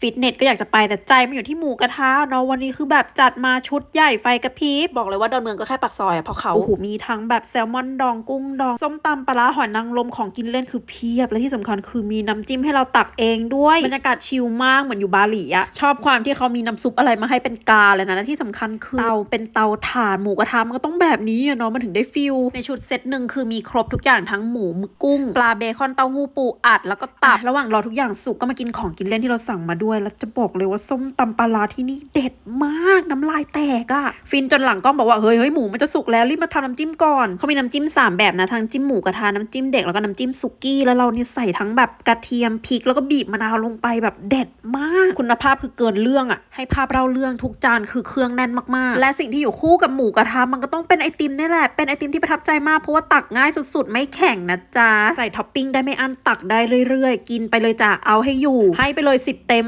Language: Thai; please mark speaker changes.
Speaker 1: ฟิตเนสก็อยากจะไปแต่ใจมันอยู่ที่หมูกระทะเนาะวันนี้คือแบบจัดมาชุดใหญ่ไฟกระพริบบอกเลยว่าดอนเมืองก็แค่ปากซอยอะเพราะเขาโอ้โหมีทั้งแบบแซลมอนดองกุ้งดองส้มตำปลาร้าหอยนางรมของกินเล่นคือเพียบและที่สำคัญคือมีน้ำจิ้มให้เราตักเองด้วยบรรยากาศชิลมากเหมือนอยู่บาหลีอะชอบความที่เขามีน้ำซุปอะไรมาให้เป็นกาเลยนะและที่สำคัญคือเตาเป็นเตาถ่านหมูกระทะมันก็ต้องแบบนี้อะเนาะมันถึงได้ฟิลในชุดเซตหนึ่งคือมีครบทุกอย่างทั้งหมูหมึกกุ้ง ปลาเบคอนเต้าหู้ปูอัดแล้วก็ตับระหว่างรอทุกอย่างสุกก็มากินของกินเล่นที่เราสั่งมาด้วยแล้วจะบอกเลยว่าส้มตำปลาที่นี่เด็ดมากน้ำลายแตกอะฟินจนหลังกล้องบอกว่าเฮ้ยเฮ้ยหมูมันจะสุกแล้วรีบมาทำน้ำจิ้มก่อนเขามีน้ำจิ้มสามแบบนะทั้งจิ้มหมูกระทะน้ำจิ้มเด็กแล้วก็น้ำจิ้มสุกี้แล้วเราเนี่ยใส่ทั้งแบบกระเทียมพริกแล้วก็บีบมะนาวลงไปแบบเด็ดมากคุณภาพคือเกินเรื่องอะให้ภาพเล่าเรื่องทุกจานคือเครื่องแน่นมากๆ และสิ่งที่อยู่คู่กับหมูกระทะมันก็ต้องเป็นไอติมนี่แหละเป็นไอติมที่ประทับใจมากเพราะว่าตักง่ายสุดๆ ไม่แข็งนะจ๊ะใส่ท็อปปิ้งได้ไม่อั้นตักได้เรื่อยๆ กินไปเลยจ้ะเอาให้อยู่ ให้ไปเลย 10 เต็ม